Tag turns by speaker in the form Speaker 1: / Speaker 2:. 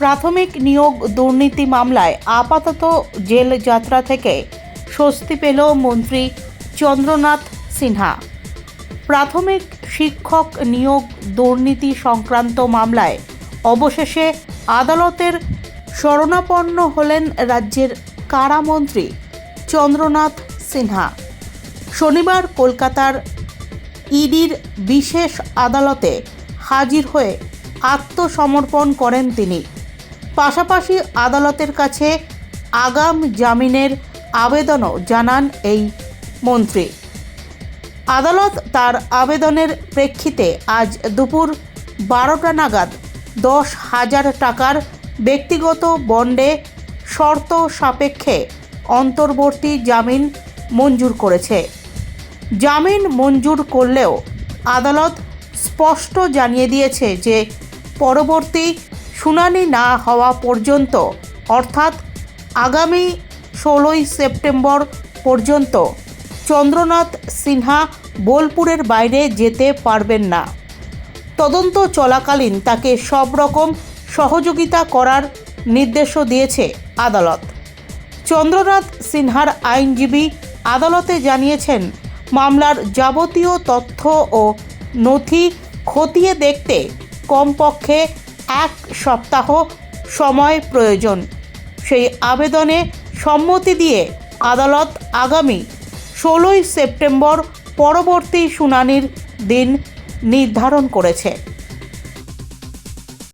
Speaker 1: প্রাথমিক নিয়োগ দুর্নীতি মামলায় আপাতত জেল যাত্রা থেকে স্বস্তি পেল মন্ত্রী চন্দ্রনাথ সিনহা। প্রাথমিক শিক্ষক নিয়োগ দুর্নীতি সংক্রান্ত মামলায় অবশেষে আদালতের শরণাপন্ন হলেন রাজ্যের কারামন্ত্রী চন্দ্রনাথ সিনহা। শনিবার কলকাতার ইডির বিশেষ আদালতে হাজির হয়ে আত্মসমর্পণ করেন তিনি। পাশাপাশি আদালতের কাছে আগাম জামিনের আবেদনও জানান এই মন্ত্রী। আদালত তার আবেদনের প্রেক্ষিতে আজ দুপুর বারোটা নাগাদ দশ হাজার টাকার ব্যক্তিগত বন্ডে শর্ত সাপেক্ষে অন্তর্বর্তী জামিন মঞ্জুর করেছে। জামিন মঞ্জুর করলেও আদালত স্পষ্ট জানিয়ে দিয়েছে যে পরবর্তী শুনানি না হওয়া পর্যন্ত, অর্থাৎ আগামী ষোলোই সেপ্টেম্বর পর্যন্ত চন্দ্রনাথ সিনহা বোলপুরের বাইরে যেতে পারবেন না। তদন্ত চলাকালীন তাকে সব রকম সহযোগিতা করার নির্দেশও দিয়েছে আদালত। চন্দ্রনাথ সিনহার আইনজীবী আদালতে জানিয়েছেন, মামলার যাবতীয় তথ্য ও নথি খতিয়ে দেখতে কমপক্ষে এক সপ্তাহ সময় প্রয়োজন। সেই আবেদনে সম্মতি দিয়ে আদালত আগামী ষোলোই সেপ্টেম্বর পরবর্তী শুনানির দিন নির্ধারণ করেছে।